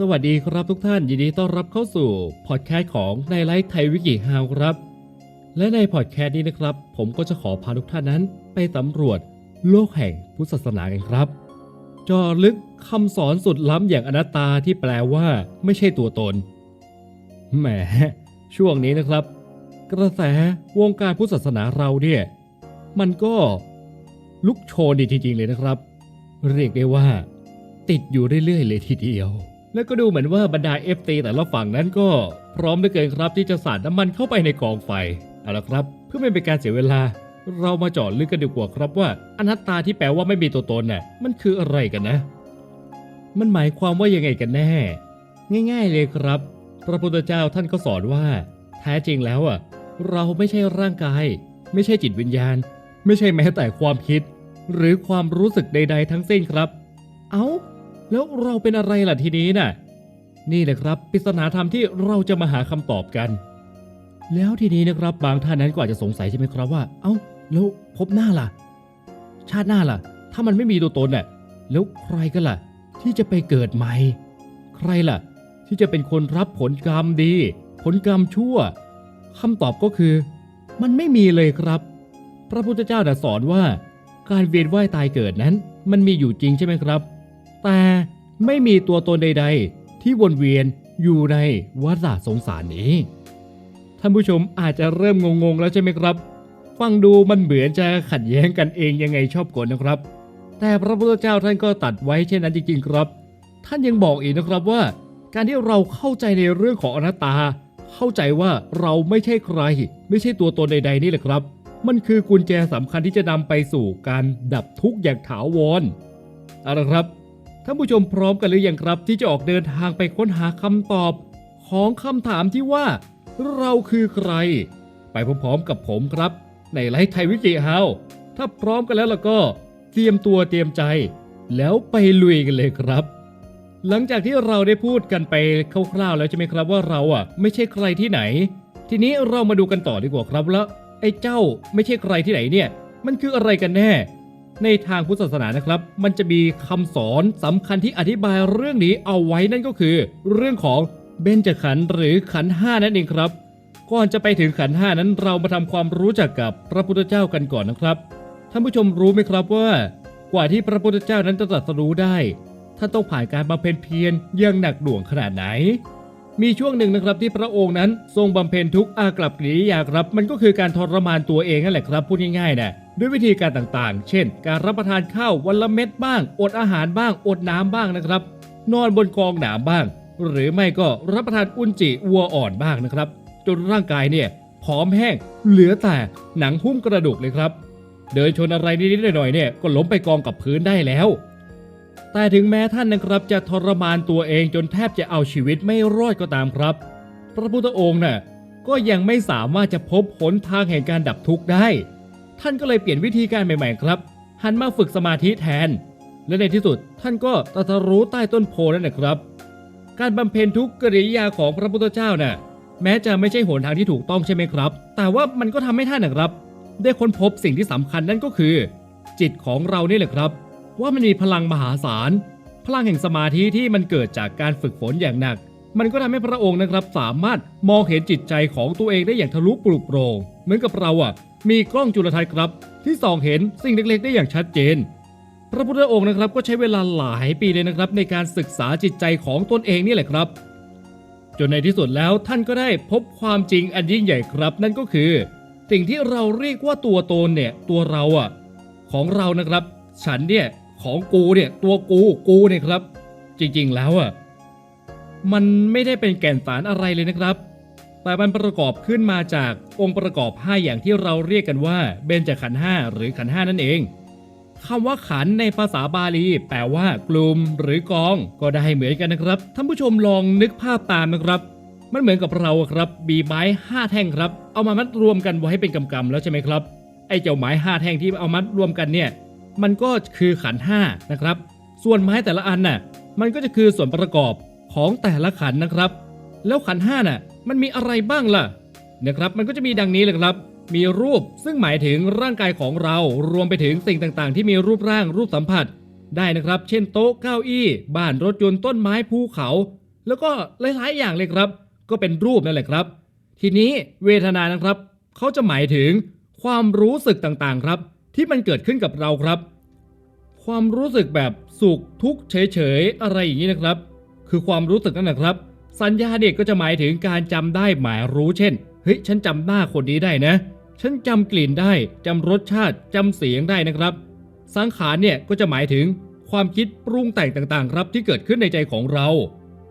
สวัสดีครับทุกท่านยินดีต้อนรับเข้าสู่พอดแคสต์ของในไลฟ์ไทยวิกิฮาวครับ และในพอดแคสต์นี้นะครับ ผมก็จะขอพาทุกท่านนั้น ไปสำรวจโลกแห่งพุทธศาสนากันครับจอลึกคำสอนสุดล้ำอย่างอนัตตาที่แปลว่าไม่ใช่ตัวตนแหมช่วงนี้นะครับ กระแสวงการพุทธศาสนาเราเนี่ยมันก็ลุกโชนดีจริงๆเลยนะครับ เรียกได้ว่า ติดอยู่เรื่อยๆเลยทีเดียว แล้วก็ดูเหมือนว่าบรรดา FT แต่ละฝั่งนั้นก็พร้อมเหลือเกินครับที่จะสาดน้ำมันเข้าไปในกองไฟเอาละครับ เพื่อไม่เป็นการเสียเวลา เรามาเจาะลึกกันดีกว่าครับว่า อนัตตาที่แปลว่าไม่มีตัวตนน่ะมันคืออะไรกันนะ มันหมายความว่ายังไงกันแน่ ง่าย ๆ เลยครับ พระพุทธเจ้าท่านก็สอนว่า แท้จริงแล้วอะ เราไม่ใช่ร่างกาย ไม่ใช่จิตวิญญาณ ไม่ใช่แม้แต่ความคิด หรือความรู้สึกใด ๆ ทั้งสิ้นครับ เอา้า แล้วเราเป็นอะไรล่ะทีนี้น่ะ นี่แหละครับปริศนาธรรมที่เราจะมาหาคำตอบกัน แล้วทีนี้นะครับบางท่านนั้นก็อาจจะสงสัยใช่ไหมครับว่า เอ้าแล้วพบหน้าล่ะ ชาติหน้าล่ะ ถ้ามันไม่มีตัวตนน่ะแล้วใครกันล่ะ ที่จะไปเกิดใหม่ ใครล่ะ ที่จะเป็นคนรับผลกรรมดี ผลกรรมชั่วคำตอบก็คือ มันไม่มีเลยครับ พระพุทธเจ้าน่ะสอนว่า การเวียนว่ายตายเกิดนั้น มันมีอยู่จริงใช่ไหมครับ แต่ไม่มีตัวตนใด ๆ ที่วนเวียนอยู่ในวัฏสงสารนี้ ท่านผู้ชมอาจจะเริ่มงงๆแล้วใช่ไหมครับ ฟังดูมันเหมือนจะขัดแย้งกันเองยังไงชอบกลนะครับ แต่พระพุทธเจ้าท่านก็ตัดไว้เช่นนั้นจริง ๆ ครับ ท่านยังบอกอีกนะครับว่า การที่เราเข้าใจในเรื่องของอนัตตา เข้าใจว่าเราไม่ใช่ใคร ไม่ใช่ตัวตนใด ๆ นี่แหละครับ มันคือกุญแจสำคัญที่จะนำไปสู่การดับทุกข์อย่างถาวรเอาละครับ ท่านผู้ชมพร้อมกันหรือยังครับ ที่จะออกเดินทางไปค้นหาคำตอบ ของคำถามที่ว่า เราคือใคร ไปพร้อมๆกับผมครับ ในไลฟ์ไทยวิกิเฮาถ้าพร้อมกันแล้วล่ะก็ เตรียมตัวเตรียมใจ แล้วไปลุยกันเลยครับ หลังจากที่เราได้พูดกันไปคร่าวๆแล้วใช่ไหมครับว่าเราอะ ไม่ใช่ใครที่ไหน ทีนี้เรามาดูกันต่อดีกว่าครับแล้วไอ้เจ้าไม่ใช่ใครที่ไหนเนี่ย มันคืออะไรกันแน่ ในทางพุทธศาสนานะครับ มันจะมีคำสอนสำคัญที่อธิบายเรื่องนี้เอาไว้นั่นก็คือ เรื่องของเบญจขันธ์หรือขันธ์ห้านั่นเองครับ ก่อนจะไปถึงขันธ์ห้านั้นเรามาทำความรู้จักกับพระพุทธเจ้ากันก่อนนะครับท่านผู้ชมรู้ไหมครับว่า กว่าที่พระพุทธเจ้านั้นจะตรัสรู้ได้ท่านต้องผ่านการบำเพ็ญเพียรอย่างหนักหน่วงขนาดไหน มีช่วงหนึ่งนะครับที่พระองค์นั้นทรงบำเพ็ญทุกอากับกิริยาครับ มันก็คือการทรมานตัวเองนั่นแหละครับพูดง่ายๆนะ ด้วยวิธีการต่างๆ เช่น การรับประทานข้าววันละเม็ดบ้าง อดอาหารบ้าง อดน้ำบ้างนะครับ นอนบนกองหนามบ้าง หรือไม่ก็รับประทานอุจจิวัวอ่อนบ้างนะครับ จนร่างกายเนี่ยผอมแห้ง เหลือแต่หนังหุ้มกระดูกเลยครับ เดินชนอะไรนิดๆหน่อยๆเนี่ยก็ล้มไปกองกับพื้นได้แล้ว แต่ถึงแม้ท่านนะครับจะทรมานตัวเองจนแทบจะเอาชีวิตไม่รอดก็ตามครับ พระพุทธองค์น่ะก็ยังไม่สามารถจะพบหนทางแห่งการดับทุกข์ได้ ท่านก็เลยเปลี่ยนวิธีการใหม่ๆครับหันมาฝึกสมาธิแทน และในที่สุดท่านก็ตรัสรู้ใต้ต้นโพนั่นแหละครับ การบำเพ็ญทุกกริยาของพระพุทธเจ้าน่ะแม้จะไม่ใช่หนทางที่ถูกต้องใช่ไหมครับ แต่ว่ามันก็ทำให้ท่านนะครับ ได้ค้นพบสิ่งที่สำคัญนั่นก็คือ จิตของเรานี่แหละครับ ว่ามันมีพลังมหาศาล พลังแห่งสมาธิที่มันเกิดจากการฝึกฝนอย่างหนัก มันก็ทำให้พระองค์นะครับ สามารถมองเห็นจิตใจของตัวเองได้อย่างทะลุปลุกโปร่งเหมือนกับเราอะ มีกล้องจุลทรรศน์ครับ ที่ส่องเห็นสิ่งเล็กๆ ได้อย่างชัดเจน พระพุทธองค์นะครับก็ใช้เวลาหลายปีเลยนะครับ ในการศึกษาจิตใจของตนเองนี่แหละครับ จนในที่สุดแล้วท่านก็ได้พบความจริงอันยิ่งใหญ่ครับ นั่นก็คือ สิ่งที่เราเรียกว่าตัวตนเนี่ยตัวเราอะของเรานะครับ ฉันเนี่ยของกูเนี่ยตัวกูกูเนี่ยครับ จริงๆแล้วอะมันไม่ได้เป็นแก่นสารอะไรเลยนะครับ แต่มันประกอบขึ้นมาจากองค์ประกอบ 5 อย่างที่เราเรียกกันว่าเบญจขันธ์ห้าหรือขันธ์ห้านั่นเองคำว่าขันในภาษาบาลี แปลว่ากลุ่มหรือกอง ก็ได้เหมือนกันนะครับท่านผู้ชมลองนึกภาพตามนะครับ มันเหมือนกับเราครับบีไม้ห้าแท่งครับ เอามามัดรวมกันไว้ให้เป็นกำกำๆแล้วใช่ไหมครับไอ้เจ้าไม้ห้าแท่งที่เอามัดรวมกันเนี่ยมันก็คือขันธ์ห้านะครับ ส่วนไม้แต่ละอันน่ะมันก็จะคือส่วนประกอบของแต่ละขันนะครับ แล้วขันธ์ห้าน่ะ มันมีอะไรบ้างล่ะนะครับ มันก็จะมีดังนี้เลยครับ มีรูปซึ่งหมายถึงร่างกายของเรารวมไปถึงสิ่งต่างๆ ที่มีรูปร่างรูปสัมผัส ได้นะครับ เช่นโต๊ะเก้าอี้บ้านรถยนต์ต้นไม้ภูเขา แล้วก็หลายๆอย่างเลยครับ ก็เป็นรูปนั่นแหละครับ ทีนี้เวทนานะครับเขาจะหมายถึงความรู้สึกต่างๆครับ ที่มันเกิดขึ้นกับเราครับ ความรู้สึกแบบสุขทุกข์เฉยๆอะไรอย่างนี้นะครับ คือความรู้สึกนั่นแหละครับ สัญญาเด็กก็จะหมายถึงการจำได้หมายรู้เช่น เฮ้ยฉันจำหน้าคนนี้ได้นะ ฉันจำกลิ่นได้จำรสชาติจำเสียงได้นะครับ สังขารเนี่ยก็จะหมายถึงความคิดปรุงแต่งต่างๆ ครับที่เกิดขึ้นในใจของเรา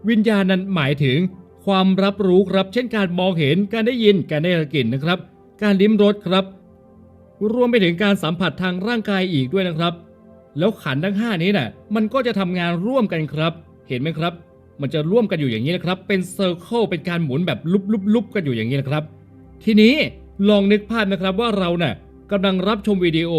วิญญาณนั้นหมายถึง ความรับรู้ครับ เช่นการมองเห็น การได้ยิน การได้กลิ่นนะครับ การลิ้มรสครับ รวมไปถึงการสัมผัสทางร่างกายอีกด้วยนะครับ แล้วขันทั้ง 5 นี้น่ะ มันก็จะทำงานร่วมกันครับ เห็นไหมครับ มันจะร่วมกันอยู่อย่างนี้นะครับ เป็นเซอร์เคิลเป็นการหมุนแบบลุบๆๆกันอยู่อย่างนี้นะครับ ทีนี้ลองนึกภาพนะครับว่าเราน่ะกำลังรับชมวิดีโอ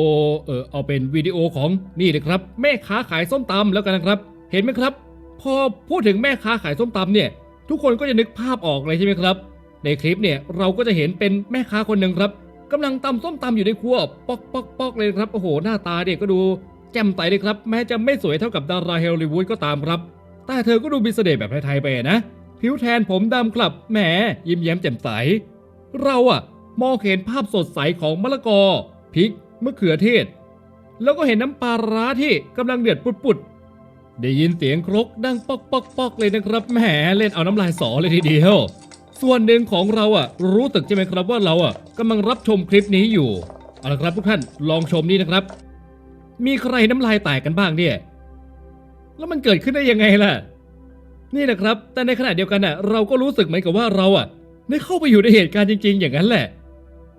เออเอาเป็นวิดีโอของนี่เลยครับ แม่ค้าขายส้มตำแล้วกันนะครับ เห็นไหมครับ พอพูดถึงแม่ค้าขายส้มตำเนี่ย ทุกคนก็จะนึกภาพออกเลยใช่ไหมครับ ในคลิปเนี่ยเราก็จะเห็นเป็นแม่ค้าคนหนึ่งครับกำลังตำส้มตำอยู่ในครัวปอกปอกปอกเลยครับโอ้โหหน้าตาเนี่ยก็ดูแจ่มใสเลยครับ แม้จะไม่สวยเท่ากับดาราฮอลลีวูดก็ตามครับ แต่เธอก็ดูมีเสน่ห์แบบไทยๆไปนะ ผิวแทนผมดำกลับแหมยิ้มแย้มแจ่มใส เราอะมองเห็นภาพสดใสของมะละกอพริกมะเขือเทศ แล้วก็เห็นน้ำปลาร้าที่กำลังเดือดปุดๆได้ยินเสียงครกดังปอกปอกปอกเลยนะครับแหมเล่นเอาน้ำลายสอเลยทีเดียว ส่วนหนึ่งของเราอะรู้ตึกใช่ไหมครับว่าเราอะกำลังรับชมคลิปนี้อยู่เอาละครับทุกท่านลองชมนี่นะครับ มีใครน้ำลายแตกกันบ้างเนี่ย แล้วมันเกิดขึ้นได้ยังไงล่ะ นี่นะครับ แต่ในขณะเดียวกันน่ะ เราก็รู้สึกเหมือนกับว่าเราอะได้เข้าไปอยู่ในเหตุการณ์จริง ๆ อย่างนั้นแหละ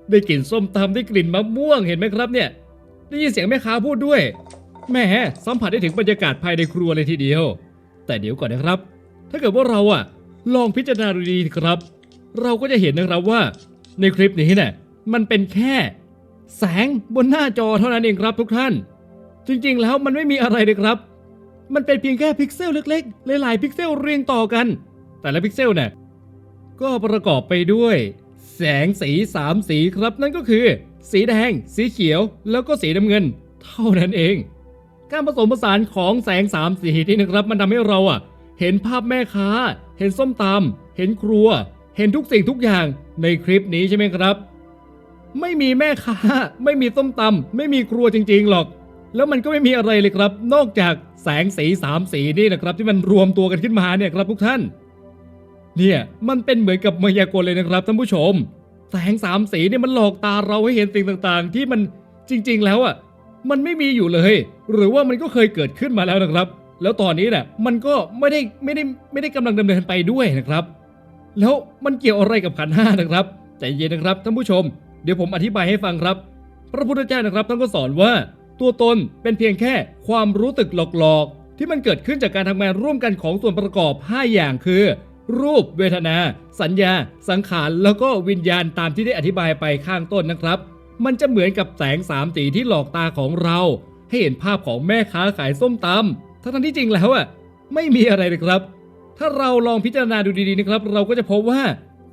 ได้กลิ่นส้มตำได้กลิ่นมะม่วงเห็นไหมครับเนี่ย ได้ยินเสียงแม่ค้าพูดด้วย แหมสัมผัสได้ถึงบรรยากาศภายในครัวเลยทีเดียว แต่เดี๋ยวก่อนนะครับ ถ้าเกิดว่าเราอะ ลองพิจารณาดูดีๆครับ เราก็จะเห็นนะครับว่า ในคลิปนี้เนี่ยมันเป็นแค่ แสงบนหน้าจอเท่านั้นเองครับทุกท่าน จริงๆ แล้วมันไม่มีอะไรเลยครับ มันเป็นเพียงแค่พิกเซลเล็กๆ หลายๆพิกเซลเรียงต่อกัน แต่ละพิกเซลเนี่ยก็ประกอบไปด้วย แสงสีสามสีครับนั่นก็คือ สีแดง สีเขียว แล้วก็สีน้ำเงิน เท่านั้นเอง การผสมผสานของแสงสามสีนี่นะครับ มันทำให้เราอะ เห็นภาพแม่ค้า เห็นส้มตำเห็นครัว เห็นทุกสิ่งทุกอย่างในคลิปนี้ใช่ไหมครับ ไม่มีแม่ค้า ไม่มีส้มตำไม่มีครัวจริง ๆ หรอก แล้วมันก็ไม่มีอะไรเลยครับ นอกจากแสงสีสามสีนี่นะครับ ที่มันรวมตัวกันขึ้นมาเนี่ยครับทุกท่าน เนี่ยมันเป็นเหมือนกับมายากลเลยนะครับท่านผู้ชม แสงสามสีเนี่ยมันหลอกตาเราให้เห็นสิ่งต่างๆ ที่มันจริง ๆ แล้วอะมันไม่มีอยู่เลย หรือว่ามันก็เคยเกิดขึ้นมาแล้วนะครับ แล้วตอนนี้เนี่ยมันก็ไม่ได้ไม่ได้ไม่ได้กำลังดำเนินไปด้วยนะครับ แล้วมันเกี่ยวอะไรกับขันห้านะครับใจเย็นนะครับท่านผู้ชม เดี๋ยวผมอธิบายให้ฟังครับ พระพุทธเจ้านะครับท่านก็สอนว่า ตัวตนเป็นเพียงแค่ความรู้ตึกหลอกๆ ที่มันเกิดขึ้นจากการทำงานร่วมกันของส่วนประกอบ 5 อย่างคือ รูปเวทนา สัญญา สังขาร แล้วก็วิญญาณตามที่ได้อธิบายไปข้างต้นนะครับ มันจะเหมือนกับแสงสามสีที่หลอกตาของเรา ให้เห็นภาพของแม่ค้าขายส้มตำทั้งที่จริงแล้วอะไม่มีอะไรเลยครับ ถ้าเราลองพิจารณาดูดีๆนะครับ เราก็จะพบว่า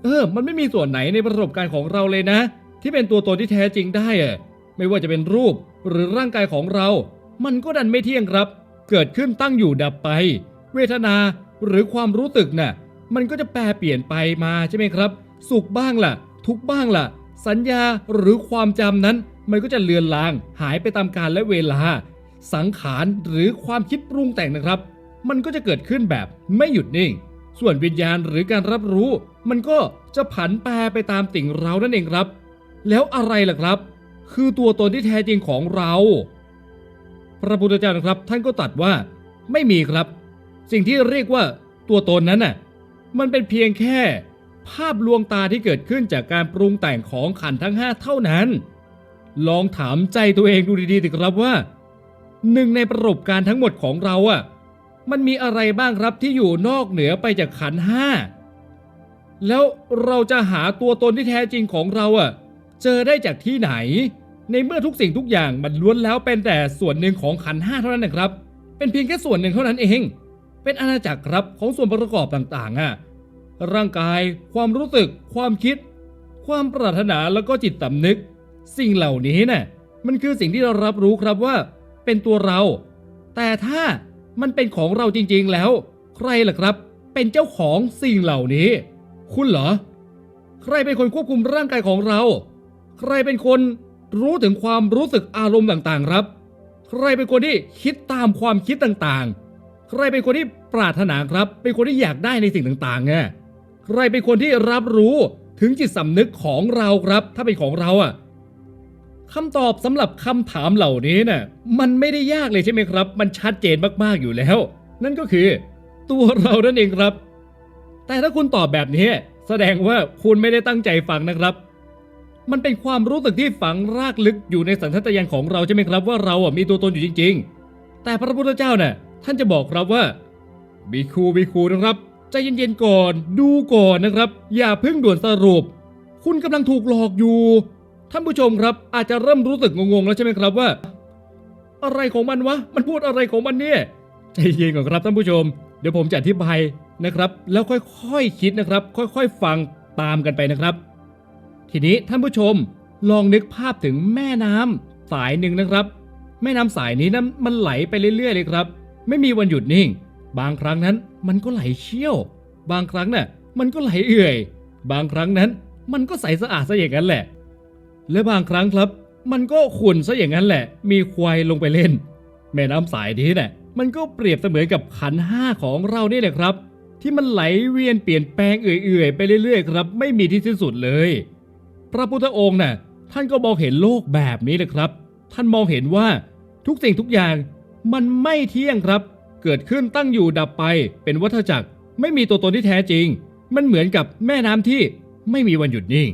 เออ มันไม่มีส่วนไหนในประสบการณ์ของเราเลยนะ ที่เป็นตัวตนที่แท้จริงได้อะ ไม่ว่าจะเป็นรูปหรือร่างกายของเรา มันก็ดันไม่เที่ยงครับ เกิดขึ้นตั้งอยู่ดับไป เวทนาหรือความรู้สึกน่ะมันก็จะแปรเปลี่ยนไปมาใช่ไหมครับ สุขบ้างล่ะ ทุกบ้างล่ะ สัญญาหรือความจำนั้น มันก็จะเลือนลาง หายไปตามกาลและเวลา สังขารหรือความคิดปรุงแต่งนะครับ มันก็จะเกิดขึ้นแบบไม่หยุดนิ่ง ส่วนวิญญาณหรือการรับรู้ มันก็จะผันแปรไปตามติ่งเรานั่นเองครับ แล้วอะไรล่ะครับ คือตัวตนที่แท้จริงของเรา พระพุทธเจ้านะครับ ท่านก็ตรัสว่าไม่มีครับ สิ่งที่เรียกว่าตัวตนนั้นน่ะมันเป็นเพียงแค่ ภาพลวงตาที่เกิดขึ้นจากการปรุงแต่งของขันทั้งห้าเท่านั้น ลองถามใจตัวเองดูดีๆสิครับว่าหนึ่งในประสบการณ์ทั้งหมดของเราอะมันมีอะไรบ้างครับที่อยู่นอกเหนือไปจากขันห้าแล้วเราจะหาตัวตนที่แท้จริงของเราอะ เจอได้จากที่ไหน ในเมื่อทุกสิ่งทุกอย่างมันล้วนแล้วเป็นแต่ส่วนหนึ่งของขันห้าเท่านั้นนะครับ เป็นเพียงแค่ส่วนหนึ่งเท่านั้นเอง เป็นอาณาจักรครับของส่วนประกอบต่างๆอะร่างกาย ความรู้สึก ความคิด ความปรารถนาแล้วก็จิตสำนึก สิ่งเหล่านี้น่ะมันคือสิ่งที่เรารับรู้ครับว่า เป็นตัวเรา แต่ถ้ามันเป็นของเราจริงๆแล้ว ใครล่ะครับ เป็นเจ้าของสิ่งเหล่านี้ คุณเหรอ ใครเป็นคนควบคุมร่างกายของเรา ใครเป็นคนรู้ถึงความรู้สึกอารมณ์ต่างๆครับ ใครเป็นคนที่คิดตามความคิดต่างๆ ใครเป็นคนที่ปรารถนาครับ เป็นคนที่อยากได้ในสิ่งต่างๆไงใครเป็นคนที่รับรู้ถึงจิตสำนึกของเราครับ ถ้าเป็นของเราอะคำตอบสำหรับคำถามเหล่านี้น่ะมันไม่ได้ยากเลยใช่ไหมครับ มันชัดเจนมากๆอยู่แล้ว นั่นก็คือ ตัวเรานั่นเองครับ แต่ถ้าคุณตอบแบบนี้ แสดงว่าคุณไม่ได้ตั้งใจฟังนะครับ มันเป็นความรู้สึกที่ฝังรากลึกอยู่ในสัญชาตญาณของเราใช่ไหมครับว่าเราอะมีตัวตนอยู่จริง ๆ แต่พระพุทธเจ้าน่ะท่านจะบอกครับว่าบีคูบีคูนะครับใจเย็นๆก่อนดูก่อนนะครับ อย่าเพิ่งด่วนสรุป คุณกำลังถูกหลอกอยู่ ท่านผู้ชมครับ อาจจะเริ่มรู้สึกงงๆแล้วใช่ไหมครับว่า อะไรของมันวะมันพูดอะไรของมันเนี่ยใจเย็นก่อนครับท่านผู้ชม เดี๋ยวผมจะอธิบายนะครับ แล้วค่อยๆคิดนะครับ ค่อยๆ ฟังตามกันไปนะครับ ทีนี้ท่านผู้ชมลองนึกภาพถึงแม่น้ำสายหนึ่งนะครับ แม่น้ำสายนี้นั้นมันไหลไปเรื่อยๆเลยครับ ไม่มีวันหยุดนิ่ง บางครั้งนั้นมันก็ไหลเชี่ยว บางครั้งน่ะมันก็ไหลเอื่อย บางครั้งนั้นมันก็ใสสะอาดซะอย่างนั้นแหละ และบางครั้งครับ มันก็ขุ่นซะอย่างนั้นแหละ มีควายลงไปเล่น แม่น้ำสายนี้เนี่ยมันก็เปรียบเสมือนกับขันห้าของเรานี่แหละครับ ที่มันไหลเวียนเปลี่ยนแปลงเอื่อยๆไปเรื่อยๆครับ ไม่มีที่สิ้นสุดเลย พระพุทธองค์น่ะท่านก็มองเห็นโลกแบบนี้เลยครับ ท่านมองเห็นว่าทุกสิ่งทุกอย่างมันไม่เที่ยงครับ เกิดขึ้นตั้งอยู่ดับไปเป็นวัฏจักร ไม่มีตัวตนที่แท้จริง มันเหมือนกับแม่น้ำที่ไม่มีวันหยุดนิ่ง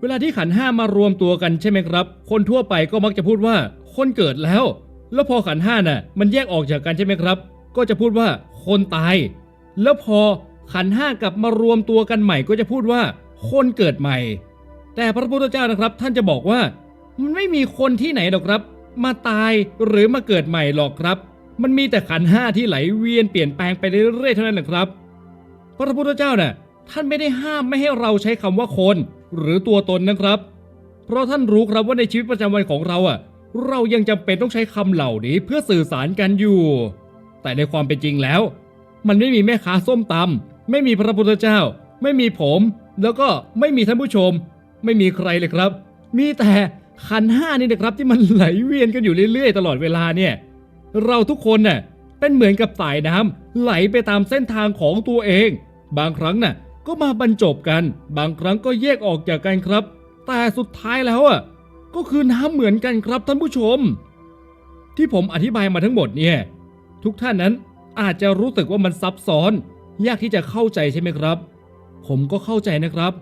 เวลาที่ขันห้ามารวมตัวกันใช่ไหมครับ คนทั่วไปก็มักจะพูดว่าคนเกิดแล้ว แล้วพอขันห้าน่ะ มันแยกออกจากกันใช่ไหมครับ ก็จะพูดว่าคนตาย แล้วพอขันห้ากลับมารวมตัวกันใหม่ก็จะพูดว่าคนเกิดใหม่ แต่พระพุทธเจ้านะครับท่านจะบอกว่า มันไม่มีคนที่ไหนหรอกครับ มาตายหรือมาเกิดใหม่หรอกครับ มันมีแต่ขันห้าที่ไหลเวียนเปลี่ยนแปลงไปเรื่อยๆเท่านั้นแหละครับ พระพุทธเจ้าน่ะท่านไม่ได้ห้ามไม่ให้เราใช้คำว่าคน หรือตัวตนนะครับ เพราะท่านรู้ครับว่าในชีวิตประจำวันของเราอะ เรายังจำเป็นต้องใช้คำเหล่านี้เพื่อสื่อสารกันอยู่ แต่ในความเป็นจริงแล้ว มันไม่มีแม่ค้าส้มตำไม่มีพระพุทธเจ้า ไม่มีผม แล้วก็ไม่มีท่านผู้ชม ไม่มีใครเลยครับ มีแต่ขันห้านี่นะครับที่มันไหลเวียนกันอยู่เรื่อยๆ ตลอดเวลาเนี่ย เราทุกคนน่ะเป็นเหมือนกับสายน้ำไหลไปตามเส้นทางของตัวเอง บางครั้งน่ะก็มาบรรจบกัน บางครั้งก็แยกออกจากกันครับ แต่สุดท้ายแล้วอะก็คือน้ำเหมือนกันครับท่านผู้ชม ที่ผมอธิบายมาทั้งหมดเนี่ย ทุกท่านนั้นอาจจะรู้สึกว่ามันซับซ้อน ยากที่จะเข้าใจใช่ไหมครับ ผมก็เข้าใจนะครับ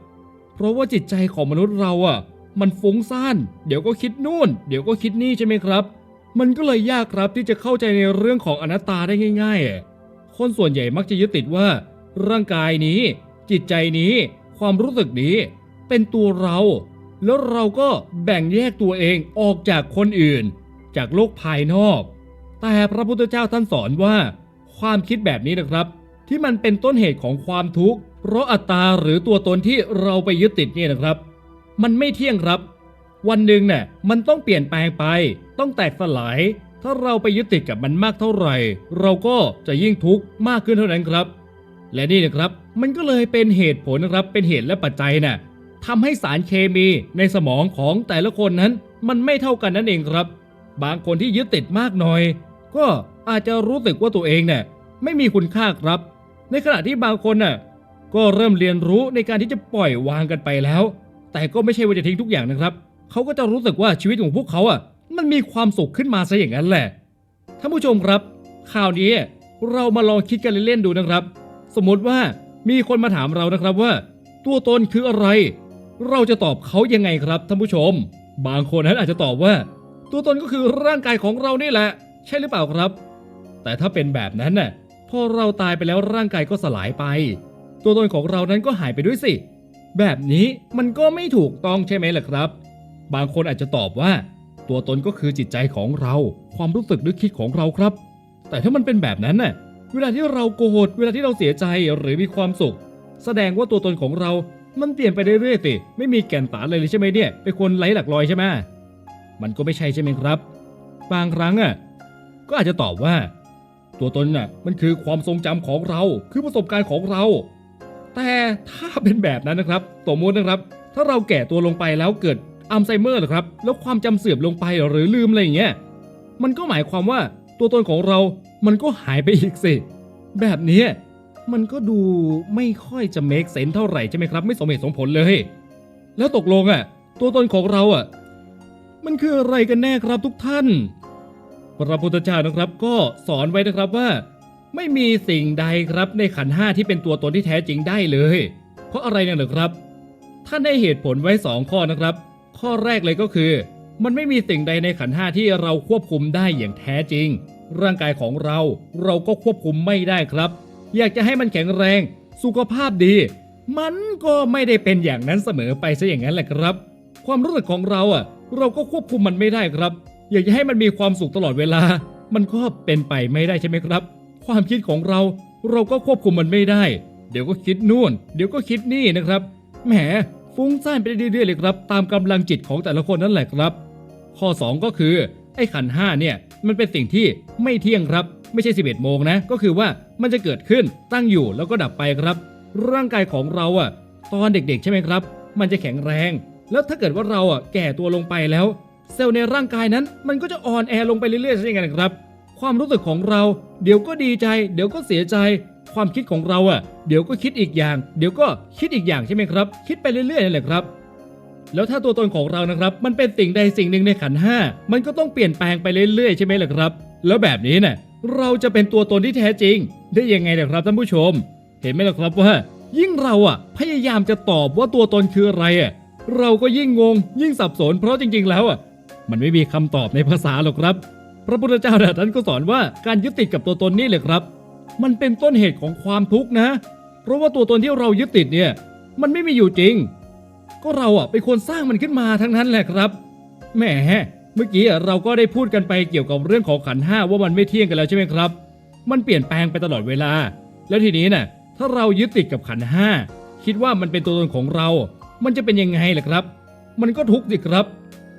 เพราะว่าจิตใจของมนุษย์เราอะ มันฟุ้งซ่านเดี๋ยวก็คิดนู่น เดี๋ยวก็คิดนี่ใช่ไหมครับ มันก็เลยยากครับที่จะเข้าใจในเรื่องของอนัตตาได้ง่ายๆ คนส่วนใหญ่มักจะยึดติดว่า ร่างกายนี้ จิตใจนี้ ความรู้สึกนี้ เป็นตัวเรา แล้วเราก็แบ่งแยกตัวเองออกจากคนอื่น จากโลกภายนอก แต่พระพุทธเจ้าท่านสอนว่า ความคิดแบบนี้นะครับ ที่มันเป็นต้นเหตุของความทุกข์ เพราะอัตตาหรือตัวตนที่เราไปยึดติดเนี่ยนะครับ มันไม่เที่ยงครับ วันหนึ่งเนี่ยมันต้องเปลี่ยนแปลงไป ต้องแตกสลาย ถ้าเราไปยึดติดกับมันมากเท่าไหร่ เราก็จะยิ่งทุกข์มากขึ้นเท่านั้นครับ และนี่นะครับมันก็เลยเป็นเหตุผลนะครับเป็นเหตุและปัจจัยน่ะทำให้สารเคมีในสมองของแต่ละคนนั้น มันไม่เท่ากันนั่นเองครับ บางคนที่ยึดติดมากหน่อย ก็อาจจะรู้สึกว่าตัวเองเนี่ยไม่มีคุณค่าครับ ในขณะที่บางคนน่ะ ก็เริ่มเรียนรู้ในการที่จะปล่อยวางกันไปแล้ว แต่ก็ไม่ใช่ว่าจะทิ้งทุกอย่างนะครับ เขาก็จะรู้สึกว่าชีวิตของพวกเขาอะ มันมีความสุขขึ้นมาซะอย่างนั้นแหละ ท่านผู้ชมครับ ข่าวนี้เรามาลองคิดกันเล่นๆดูนะครับ สมมติว่ามีคนมาถามเรานะครับว่า ตัวตนคืออะไร เราจะตอบเขายังไงครับท่านผู้ชม บางคนนั้นอาจจะตอบว่า ตัวตนก็คือร่างกายของเรานี่แหละ ใช่หรือเปล่าครับ แต่ถ้าเป็นแบบนั้นน่ะพอเราตายไปแล้วร่างกายก็สลายไป ตัวตนของเรานั้นก็หายไปด้วยสิ แบบนี้มันก็ไม่ถูกต้องใช่ไหมล่ะครับ บางคนอาจจะตอบว่า ตัวตนก็คือจิตใจของเรา ความรู้สึกนึกคิดของเราครับ แต่ถ้ามันเป็นแบบนั้นน่ะ เวลาที่เราโกรธเวลาที่เราเสียใจหรือมีความสุข แสดงว่าตัวตนของเรา มันเปลี่ยนไปเรื่อยๆสิไม่มีแก่นสารเลยเลยใช่ไหมเนี่ยเป็นคนไร้หลักลอยใช่ไหมมันก็ไม่ใช่ใช่ไหมครับ บางครั้งอะก็อาจจะตอบว่า ตัวตนน่ะมันคือความทรงจำของเราคือประสบการณ์ของเรา แต่ถ้าเป็นแบบนั้นนะครับสมมตินะครับ ถ้าเราแก่ตัวลงไปแล้วเกิดอัลไซเมอร์หรอครับ แล้วความจำเสื่อมลงไปหรือลืมอะไรอย่างเงี้ย มันก็หมายความว่าตัวตนของเรา มันก็หายไปอีกสิ แบบนี้มันก็ดูไม่ค่อยจะ make sense เท่าไหร่ใช่ไหมครับ ไม่สมเหตุสมผลเลย แล้วตกลงอะ ตัวตนของเราอะ มันคืออะไรกันแน่ครับทุกท่าน พระพุทธเจ้านะครับก็สอนไว้นะครับว่า ไม่มีสิ่งใดครับในขันห้าที่เป็นตัวตนที่แท้จริงได้เลย เพราะอะไรเนี่ยหรอครับ ท่านได้เหตุผลไว้สองข้อนะครับ ข้อแรกเลยก็คือ มันไม่มีสิ่งใดในขันห้าที่เราควบคุมได้อย่างแท้จริง ร่างกายของเราเราก็ควบคุมไม่ได้ครับ อยากจะให้มันแข็งแรง สุขภาพดี มันก็ไม่ได้เป็นอย่างนั้นเสมอไปซะอย่างนั้นแหละครับ ความรู้สึกของเราอะ เราก็ควบคุมมันไม่ได้ครับ อยากจะให้มันมีความสุขตลอดเวลา มันก็เป็นไปไม่ได้ใช่ไหมครับ ความคิดของเราเราก็ควบคุมมันไม่ได้ เดี๋ยวก็คิดนู่น เดี๋ยวก็คิดนี่นะครับ แหมฟุ้งซ่านไปเรื่อยๆเลยครับ ตามกำลังจิตของแต่ละคนนั่นแหละครับ ข้อ 2 ก็คือไอ้ขันห้าเนี่ยมันเป็นสิ่งที่ไม่เที่ยงครับ ไม่ใช่ 11 โมงนะ ก็คือว่ามันจะเกิดขึ้นตั้งอยู่แล้วก็ดับไปครับ ร่างกายของเราอะ ตอนเด็กๆ ใช่ไหมครับ มันจะแข็งแรง แล้วถ้าเกิดว่าเราอะแก่ตัวลงไปแล้ว เซลล์ในร่างกายนั้น มันก็จะอ่อนแอลงไปเรื่อยๆใช่ไหมครับ ความรู้สึกของเรา เดี๋ยวก็ดีใจ เดี๋ยวก็เสียใจ ความคิดของเราอะ เดี๋ยวก็คิดอีกอย่าง เดี๋ยวก็คิดอีกอย่างใช่ไหมครับ คิดไปเรื่อยๆนั่นแหละครับ แล้วถ้าตัวตนของเรานะครับ มันเป็นสิ่งใดสิ่งหนึ่งในขันห้ามันก็ต้องเปลี่ยนแปลงไปเรื่อยๆใช่ไหมล่ะครับ แล้วแบบนี้เนี่ยเราจะเป็นตัวตนที่แท้จริง ได้ยังไงนะครับท่านผู้ชม เห็นไหมล่ะครับว่า ยิ่งเราอะพยายามจะตอบว่าตัวตนคืออะไรอะเราก็ยิ่งงง ยิ่งสับสนเพราะจริง ๆ แล้วอะมันไม่มีคำตอบในภาษาหรอกครับ พระพุทธเจ้าเนี่ยท่านก็สอนว่าการยึดติดกับตัวตนนี่เลยครับ มันเป็นต้นเหตุของความทุกข์นะ เพราะว่าตัวตนที่เรายึดติดเนี่ยมันไม่มีอยู่จริง ก็เราอะเป็นคนสร้างมันขึ้นมาทั้งนั้นแหละครับแหมเมื่อกี้เราก็ได้พูดกันไปเกี่ยวกับเรื่องของขันห้าว่ามันไม่เที่ยงกันแล้วใช่ไหมครับ มันเปลี่ยนแปลงไปตลอดเวลา แล้วทีนี้น่ะถ้าเรายึดติดกับขันห้าคิดว่ามันเป็นตัวตนของเรา มันจะเป็นยังไงล่ะครับ มันก็ทุกข์สิครับ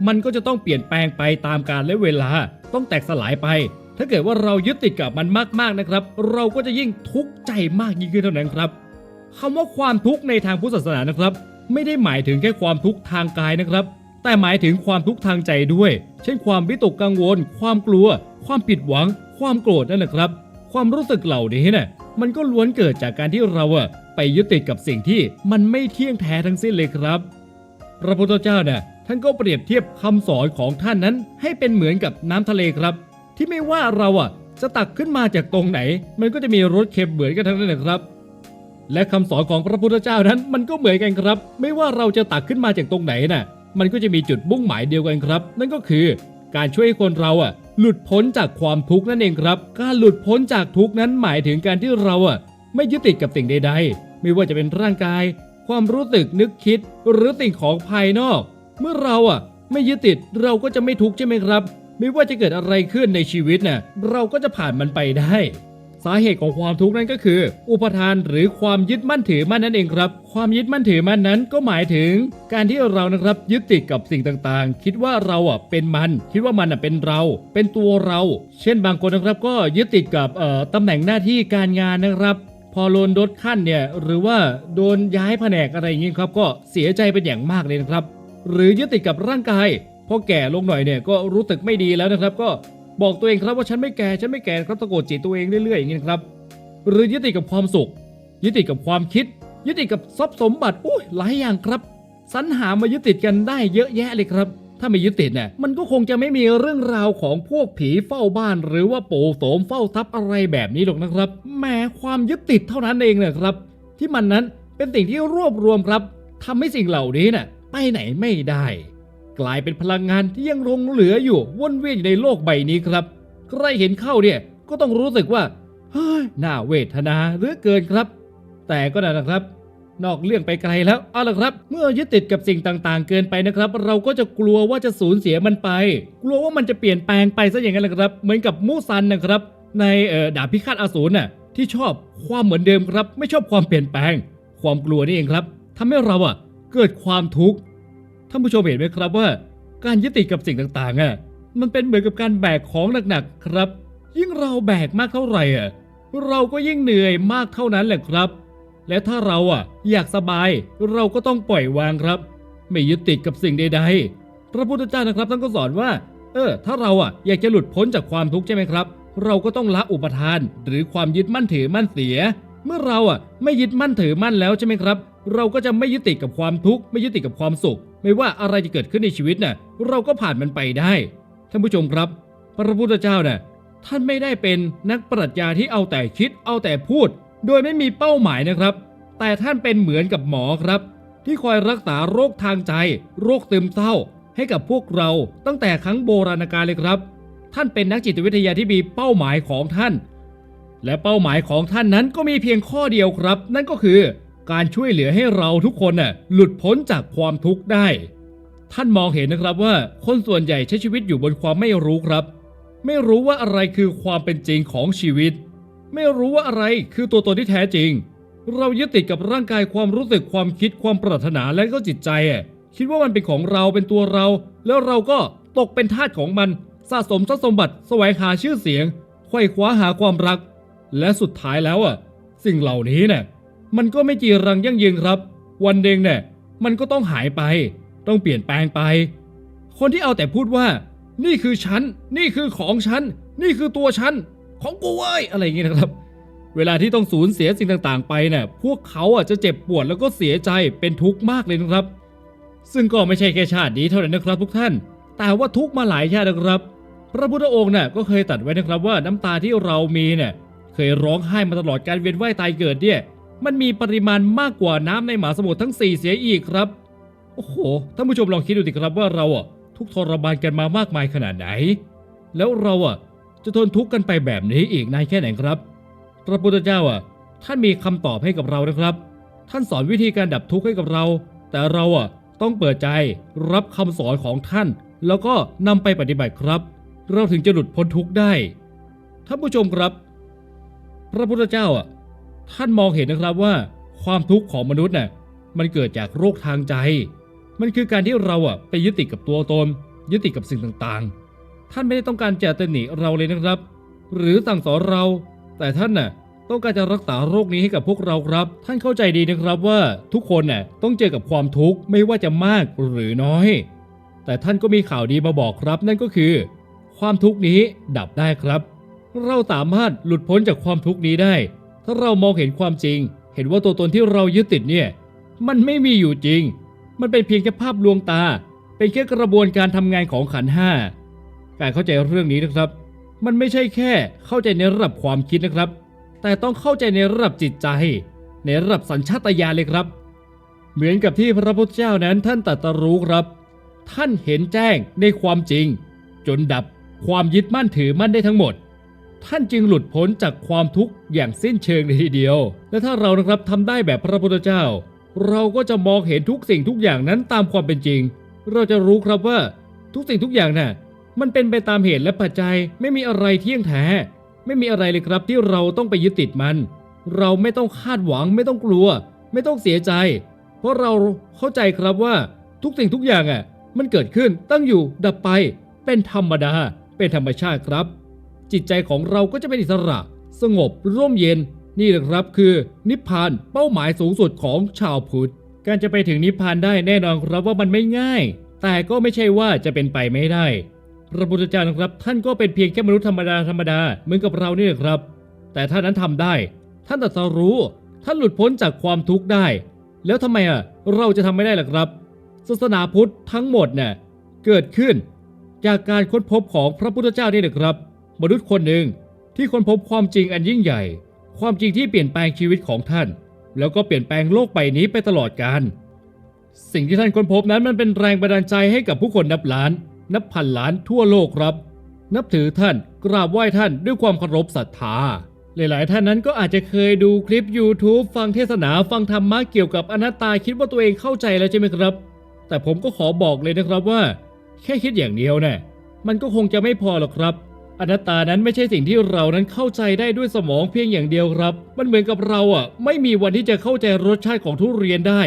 มันก็จะต้องเปลี่ยนแปลงไปตามกาลและเวลา ต้องแตกสลายไป ถ้าเกิดว่าเรายึดติดกับมันมากๆนะครับ เราก็จะยิ่งทุกข์ใจมากยิ่งขึ้นเท่านั้นครับคำว่าความทุกข์ในทางพุทธศาสนานะครับ ไม่ได้หมายถึงแค่ความทุกข์ทางกายนะครับ แต่หมายถึงความทุกข์ทางใจด้วย เช่นความวิตกกังวล ความกลัว ความผิดหวัง ความโกรธนั่นแหละครับ ความรู้สึกเหล่านี้เนี่ยมันก็ล้วนเกิดจากการที่เราอะไปยึดติดกับสิ่งที่มันไม่เที่ยงแท้ทั้งสิ้นเลยครับ พระพุทธเจ้าเนี่ย ท่านก็เปรียบเทียบคำสอนของท่านนั้น ให้เป็นเหมือนกับน้ำทะเลครับ ที่ไม่ว่าเราอะจะตักขึ้นมาจากตรงไหน มันก็จะมีรสเค็มเหมือนกันทั้งนั้นนะครับ และคำสอนของพระพุทธเจ้านั้นมันก็เหมือนกันครับ ไม่ว่าเราจะตักขึ้นมาจากตรงไหนน่ะ มันก็จะมีจุดมุ่งหมายเดียวกันครับ นั่นก็คือการช่วยให้คนเราอะ หลุดพ้นจากความทุกข์นั่นเองครับ การหลุดพ้นจากทุกข์นั้นหมายถึงการที่เราอะ ไม่ยึดติดกับสิ่งใด ๆ ไม่ว่าจะเป็นร่างกาย ความรู้สึกนึกคิด หรือสิ่งของภายนอก เมื่อเราอะไม่ยึดติดเราก็จะไม่ทุกข์ใช่ไหมครับ ไม่ว่าจะเกิดอะไรขึ้นในชีวิตน่ะเราก็จะผ่านมันไปได้ สาเหตุของความทุกข์นั้นก็คือ อุปทานหรือความยึดมั่นถือมั่นนั่นเองครับ ความยึดมั่นถือมั่นนั้นก็หมายถึง การที่เรานะครับยึดติดกับสิ่งต่างๆ คิดว่าเราอะเป็นมัน คิดว่ามันอะเป็นเรา เป็นตัวเรา เช่นบางคนนะครับก็ยึดติดกับเอ่อตำแหน่งหน้าที่การงานนะครับพอโดนลดขั้นเนี่ยหรือว่าโดนย้ายแผนกอะไรอย่างงี้ครับก็เสียใจเป็นอย่างมากเลยนะครับ หรือยึดติดกับร่างกายพอแก่ลงหน่อยเนี่ยก็รู้สึกไม่ดีแล้วนะครับ ก็บอกตัวเองครับว่าฉันไม่แก่ฉันไม่แก่ครับตะโกนจิตตัวเองเรื่อยๆอย่างนี้ครับหรือยึดติดกับความสุข ยึดติดกับความคิด ยึดติดกับทรัพย์สมบัติอุ้ยหลายอย่างครับสรรหามายึดติดกันได้เยอะแยะเลยครับ ถ้าไม่ยึดติดเนี่ยมันก็คงจะไม่มีเรื่องราวของพวกผีเฝ้าบ้าน หรือว่าโปู่โสมเฝ้าทรัพย์อะไรแบบนี้หรอกนะครับแหมความยึดติดเท่านั้นเองนะครับ ที่มันนั้นเป็นสิ่งที่รวบรวมครับทำให้สิ่งเหล่านี้น่ะ ไปไหนไม่ได้ กลายเป็นพลังงานที่ยังหลงเหลืออยู่วนเวียนอยู่ในโลกใบนี้ครับ ใครเห็นเข้าเนี่ยก็ต้องรู้สึกว่าเฮ้ยน่าเวทนาเหลือเกินครับ แต่ก็นั่นนะครับ นอกเรื่องไปไกลแล้วเอาละครับ เมื่อยึดติดกับสิ่งต่างๆ เกินไปนะครับ เราก็จะกลัวว่าจะสูญเสียมันไป กลัวว่ามันจะเปลี่ยนแปลงไปซะอย่างนั้นแหละครับ เหมือนกับมูซันนะครับ ในเอ่อดาบพิฆาตอสูรน่ะที่ชอบความเหมือนเดิมครับ ไม่ชอบความเปลี่ยนแปลง ความกลัวนี่เองครับทำให้เราอะ เกิดความทุกข์ท่านผู้ชมเห็นไหมครับว่า การยึดติดกับสิ่งต่างๆอะมันเป็นเหมือนกับการแบกของหนักๆครับ ยิ่งเราแบกมากเท่าไหร่อะเราก็ยิ่งเหนื่อยมากเท่านั้นแหละครับ และถ้าเราอะอยากสบายเราก็ต้องปล่อยวางครับ ไม่ยึดติดกับสิ่งใดๆ พระพุทธเจ้านะครับท่านก็สอนว่า เออ ถ้าเราอะอยากจะหลุดพ้นจากความทุกข์ใช่ไหมครับ เราก็ต้องละอุปทาน หรือความยึดมั่นถือมั่นเสีย เมื่อเราอะไม่ยึดมั่นถือมั่นแล้วใช่ไหมครับเราก็จะไม่ยึดติดกับความทุกข์ไม่ยึดติดกับความสุข ไม่ว่าอะไรจะเกิดขึ้นในชีวิตน่ะเราก็ผ่านมันไปได้ ท่านผู้ชมครับ พระพุทธเจ้าน่ะท่านไม่ได้เป็นนักปรัชญาที่เอาแต่คิดเอาแต่พูด โดยไม่มีเป้าหมายนะครับ แต่ท่านเป็นเหมือนกับหมอครับ ที่คอยรักษาโรคทางใจ โรคซึมเศร้า ให้กับพวกเราตั้งแต่ครั้งโบราณกาลเลยครับ ท่านเป็นนักจิตวิทยาที่มีเป้าหมายของท่าน และเป้าหมายของท่านนั้นก็มีเพียงข้อเดียวครับ นั่นก็คือ การช่วยเหลือให้เราทุกคนน่ะหลุดพ้นจากความทุกข์ได้ ท่านมองเห็นนะครับว่าคนส่วนใหญ่ใช้ชีวิตอยู่บนความไม่รู้ครับ ไม่รู้ว่าอะไรคือความเป็นจริงของชีวิต ไม่รู้ว่าอะไรคือตัวตนที่แท้จริง เรายึดติดกับร่างกายความรู้สึกความคิดความปรารถนาและก็จิตใจอะคิดว่ามันเป็นของเราเป็นตัวเรา แล้วเราก็ตกเป็นทาสของมันสะสมทรัพย์สมบัติแสวงหาชื่อเสียงไขว่คว้าหาความรัก และสุดท้ายแล้วอะ สิ่งเหล่านี้เนี่ย มันก็ไม่จีรังยั่งยืนครับ วันหนึ่งเนี่ยมันก็ต้องหายไป ต้องเปลี่ยนแปลงไป คนที่เอาแต่พูดว่า นี่คือฉัน นี่คือของฉัน นี่คือตัวฉัน ของกูเว้ยอะไรอย่างงี้นะครับ เวลาที่ต้องสูญเสียสิ่งต่างๆ ไปเนี่ยพวกเขาอะจะเจ็บปวดแล้วก็เสียใจเป็นทุกข์มากเลยนะครับ ซึ่งก็ไม่ใช่แค่ชาตินี้เท่านั้นนะครับ ทุกท่าน แต่ว่าทุกมาหลายชาตินะครับ พระพุทธองค์น่ะก็เคยตัดไว้นะครับว่าน้ำตาที่เรามีเนี่ยเคยร้องไห้มาตลอดการเวียนว่ายตายเกิดเนี่ย มันมีปริมาณมากกว่าน้ำในมหาสมุทรทั้งสี่เสียอีกครับ โอ้โห ท่านผู้ชมลองคิดดูสิครับว่าเราอะทุกทรมานกันมามากมายขนาดไหน แล้วเราอะจะทนทุกข์กันไปแบบนี้อีกนานแค่ไหนครับ พระพุทธเจ้าอะท่านมีคำตอบให้กับเรานะครับ ท่านสอนวิธีการดับทุกข์ให้กับเรา แต่เราอะต้องเปิดใจรับคำสอนของท่าน แล้วก็นำไปปฏิบัติครับ เราถึงจะหลุดพ้นทุกข์ได้ ท่านผู้ชมครับ พระพุทธเจ้าอะ ท่านมองเห็นนะครับว่า ความทุกข์ของมนุษย์น่ะมันเกิดจากโรคทางใจ มันคือการที่เราอะไปยึดติดกับตัวตน ยึดติดกับสิ่งต่างๆ ท่านไม่ได้ต้องการจะตหนิเราเลยนะครับ หรือสั่งสอนเรา แต่ท่านน่ะต้องการจะรักษาโรคนี้ให้กับพวกเราครับ ท่านเข้าใจดีนะครับว่าทุกคนน่ะต้องเจอกับความทุกข์ไม่ว่าจะมากหรือน้อย แต่ท่านก็มีข่าวดีมาบอกครับ นั่นก็คือ ความทุกข์นี้ดับได้ครับ เราสามารถหลุดพ้นจากความทุกข์นี้ได้ ถ้าเรามองเห็นความจริง เห็นว่าตัวตนที่เรายึดติดเนี่ย มันไม่มีอยู่จริง มันเป็นเพียงแค่ภาพลวงตา เป็นแค่กระบวนการทำงานของขันห้าการเข้าใจเรื่องนี้นะครับ มันไม่ใช่แค่เข้าใจในระดับความคิดนะครับ แต่ต้องเข้าใจในระดับจิตใจ ในระดับสัญชาตญาณเลยครับ เหมือนกับที่พระพุทธเจ้านั้นท่านตรัสรู้ครับ ท่านเห็นแจ้งในความจริง จนดับความยึดมั่นถือมั่นได้ทั้งหมด ท่านจึงหลุดพ้นจากความทุกข์อย่างสิ้นเชิงเลยทีเดียว และถ้าเรานะครับทำได้แบบพระพุทธเจ้า เราก็จะมองเห็นทุกสิ่งทุกอย่างนั้นตามความเป็นจริง เราจะรู้ครับว่าทุกสิ่งทุกอย่างน่ะมันเป็นไปตามเหตุและปัจจัย ไม่มีอะไรเที่ยงแท้ ไม่มีอะไรเลยครับที่เราต้องไปยึดติดมัน เราไม่ต้องคาดหวัง ไม่ต้องกลัว ไม่ต้องเสียใจ เพราะเราเข้าใจครับว่าทุกสิ่งทุกอย่างอะ มันเกิดขึ้นตั้งอยู่ดับไป เป็นธรรมดา เป็นธรรมชาติครับ จิตใจของเราก็จะเป็นอิสระ สงบร่มเย็น นี่แหละครับคือ นิพพานเป้าหมายสูงสุดของชาวพุทธ การจะไปถึงนิพพานได้แน่นอนครับว่ามันไม่ง่าย แต่ก็ไม่ใช่ว่าจะเป็นไปไม่ได้พระพุทธเจ้านะครับ ท่านก็เป็นเพียงแค่มนุษย์ธรรมดาธรรมดาเหมือนกับเรานี่แหละครับ แต่ท่านนั้นทำได้ ท่านตรัสรู้ ท่านหลุดพ้นจากความทุกข์ได้ แล้วทำไมอะเราจะทำไม่ได้ล่ะครับ ศาสนาพุทธทั้งหมดเนี่ยเกิดขึ้น จากการค้นพบของพระพุทธเจ้านี่แหละครับ มนุษย์คนหนึ่งที่ค้นพบความจริงอันยิ่งใหญ่ ความจริงที่เปลี่ยนแปลงชีวิตของท่าน แล้วก็เปลี่ยนแปลงโลกใบนี้ไปตลอดกาลสิ่งที่ท่านค้นพบนั้นมันเป็นแรงบันดาลใจให้กับผู้คนนับล้าน นับพันล้านทั่วโลกครับ นับถือท่านกราบไหว้ท่านด้วยความเคารพศรัทธา หลายๆ ท่านนั้นก็อาจจะเคยดูคลิป YouTube ฟังเทศนาฟังธรรมะเกี่ยวกับอนัตตาคิดว่าตัวเองเข้าใจแล้วใช่ไหมครับ แต่ผมก็ขอบอกเลยนะครับว่า แค่คิดอย่างเดียวเนี่ยมันก็คงจะไม่พอหรอกครับ อนัตตานั้นไม่ใช่สิ่งที่เรานั้นเข้าใจได้ด้วยสมองเพียงอย่างเดียวครับ มันเหมือนกับเราอะ ไม่มีวันที่จะเข้าใจรสชาติของทุเรียนได้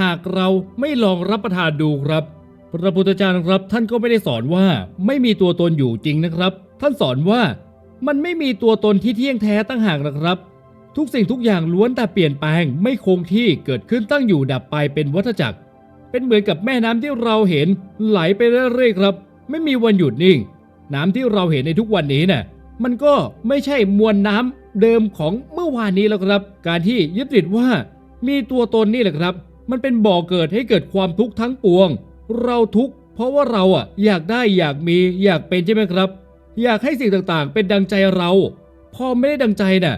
หากเราไม่ลองรับประทานดูครับ พระพุทธเจ้าครับท่านก็ไม่ได้สอนว่าไม่มีตัวตนอยู่จริงนะครับ ท่านสอนว่ามันไม่มีตัวตนที่เที่ยงแท้ตั้งหากนะครับ ทุกสิ่งทุกอย่างล้วนแต่เปลี่ยนแปลง ไม่คงที่เกิดขึ้นตั้งอยู่ดับไปเป็นวัฏจักร เป็นเหมือนกับแม่น้ำที่เราเห็นไหลไปเรื่อยๆครับ ไม่มีวันหยุดนิ่ง น้ำที่เราเห็นในทุกวันนี้น่ะมันก็ไม่ใช่มวลน้ำเดิมของเมื่อวานนี้แล้วครับ การที่ยึดติดว่ามีตัวตนนี่แหละครับ มันเป็นบ่อเกิดให้เกิดความทุกข์ทั้งปวง เราทุกข์เพราะว่าเราอะอยากได้อยากมีอยากเป็นใช่ไหมครับ อยากให้สิ่งต่างๆ เป็นดังใจเรา พอไม่ได้ดังใจน่ะ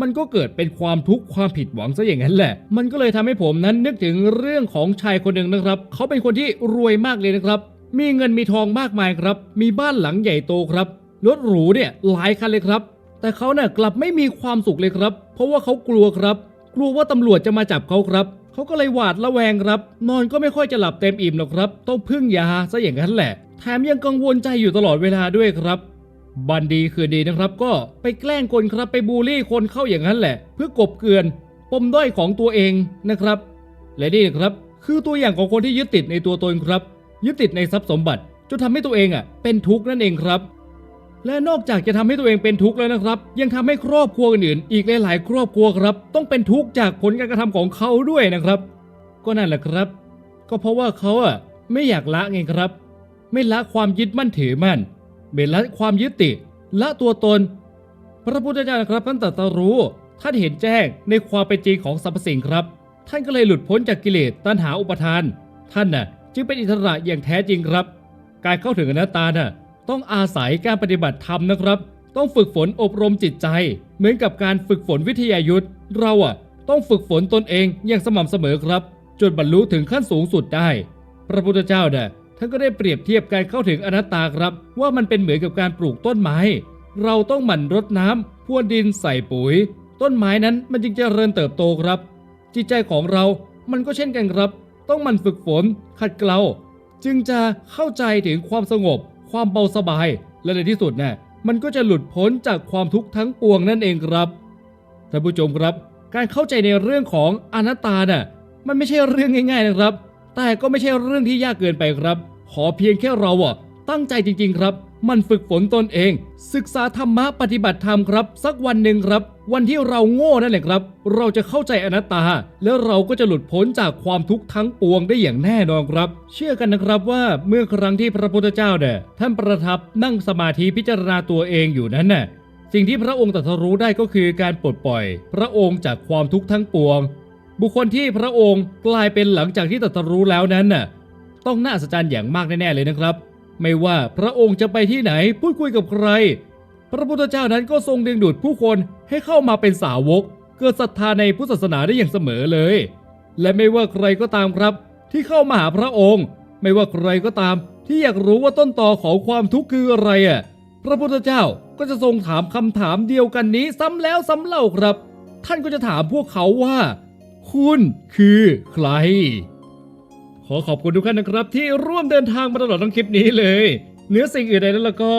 มันก็เกิดเป็นความทุกข์ความผิดหวังซะอย่างนั้นแหละ มันก็เลยทำให้ผมนั้นนึกถึงเรื่องของชายคนหนึ่งนะครับ เขาเป็นคนที่รวยมากเลยนะครับ มีเงินมีทองมากมายครับ มีบ้านหลังใหญ่โตครับ รถหรูเนี่ยหลายคันเลยครับ แต่เขาน่ะกลับไม่มีความสุขเลยครับ เพราะว่าเขากลัวครับ กลัวว่าตำรวจจะมาจับเขาครับ เขาก็เลยหวาดระแวงครับ นอนก็ไม่ค่อยจะหลับเต็มอิ่มหรอกครับ ต้องพึ่งยาซะอย่างนั้นแหละ แถมยังกังวลใจอยู่ตลอดเวลาด้วยครับ บันดีคือดีนะครับ ก็ไปแกล้งคนครับ ไปบูลลี่คนเข้าอย่างนั้นแหละ เพื่อกบเกลื่อน ปมด้อยของตัวเองนะครับ และนี่นะครับ คือตัวอย่างของคนที่ยึดติดในตัวตนครับ ยึดติดในทรัพย์สมบัติจนทำให้ตัวเองอะเป็นทุกข์นั่นเองครับ และนอกจากจะทำให้ตัวเองเป็นทุกข์แล้วนะครับ ยังทำให้ครอบครัวอื่นๆอีกหลายๆครอบครัวครับ ต้องเป็นทุกข์จากผลการกระทำของเขาด้วยนะครับ ก็นั่นแหละครับ ก็เพราะว่าเขาอะไม่อยากละไงครับ ไม่ละความยึดมั่นถือมั่นไม่ละความยึดติดละตัวตน พระพุทธเจ้านะครับท่านตรัสรู้ ท่านเห็นแจ้งในความเป็นจริงของสรรพสิ่งครับ ท่านก็เลยหลุดพ้นจากกิเลสตัณหาอุปทาน ท่านน่ะ จึงเป็นอิสระอย่างแท้จริงครับ การเข้าถึงอนัตตาน่ะต้องอาศัยการปฏิบัติธรรมนะครับ ต้องฝึกฝนอบรมจิตใจ เหมือนกับการฝึกฝนวิทยายุทธ์เราอะต้องฝึกฝนตนเองอย่างสม่ำเสมอครับ จนบรรลุถึงขั้นสูงสุดได้ พระพุทธเจ้าน่ะท่านก็ได้เปรียบเทียบการเข้าถึงอนัตตาครับ ว่ามันเป็นเหมือนกับการปลูกต้นไม้ เราต้องหมั่นรดน้ำพรวนดินใส่ปุ๋ย ต้นไม้นั้นมันจึงจะเริญเติบโตครับ จิตใจของเรามันก็เช่นกันครับ ต้องมันฝึกฝน ขัดเกลา จึงจะเข้าใจถึงความสงบ ความเบาสบาย และในที่สุดน่ะมันก็จะหลุดพ้นจากความทุกข์ทั้งปวงนั่นเองครับท่านผู้ชมครับ การเข้าใจในเรื่องของอนัตตาน่ะมันไม่ใช่เรื่องง่าย ๆนะครับ แต่ก็ไม่ใช่เรื่องที่ยากเกินไปครับ ขอเพียงแค่เราอะตั้งใจจริง ๆ ครับ มันฝึกฝนตนเอง ศึกษาธรรมะปฏิบัติธรรมครับ สักวันหนึ่งครับ วันที่เราโง่นั่นแหละครับ เราจะเข้าใจอนัตตา แล้วเราก็จะหลุดพ้นจากความทุกข์ทั้งปวงได้อย่างแน่นอนครับ เชื่อกันนะครับว่าเมื่อครั้งที่พระพุทธเจ้าเนี่ยท่านประทับนั่งสมาธิพิจารณาตัวเองอยู่นั้นน่ะสิ่งที่พระองค์ตรัสรู้ได้ก็คือการปลดปล่อย พระองค์จากความทุกข์ทั้งปวง บุคคลที่พระองค์กลายเป็นหลังจากที่ตรัสรู้แล้วนั้นน่ะต้องน่าอัศจรรย์อย่างมากแน่ๆเลยนะครับ ไม่ว่าพระองค์จะไปที่ไหนพูดคุยกับใคร พระพุทธเจ้านั้นก็ทรงดึงดูดผู้คนให้เข้ามาเป็นสาวก เกิดศรัทธาในพุทธศาสนาได้อย่างเสมอเลย และไม่ว่าใครก็ตามครับ ที่เข้ามาหาพระองค์ ไม่ว่าใครก็ตามที่อยากรู้ว่าต้นตอของความทุกข์คืออะไรอะพระพุทธเจ้าก็จะทรงถามคำถามเดียวกันนี้ซ้ำแล้วซ้ำเล่าครับ ท่านก็จะถามพวกเขาว่า คุณคือใคร ขอขอบคุณทุกท่านนะครับ ที่ร่วมเดินทางมาตลอดทั้งคลิปนี้เลยเหนือสิ่งอื่นใดแล้วก็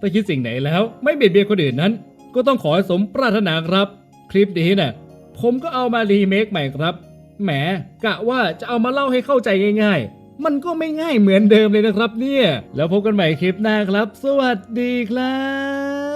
ถ้าคิดสิ่งไหนแล้วไม่เบียดเบียนคนอื่นนั้น ก็ต้องขอให้สมปรารถนาครับ คลิปนี้น่ะผมก็เอามารีเมคใหม่ครับแหมกะว่าจะเอามาเล่าให้เข้าใจง่าย ๆ มันก็ไม่ง่ายเหมือนเดิมเลยนะครับ เนี่ย แล้วพบกันใหม่คลิปหน้าครับ สวัสดีครับ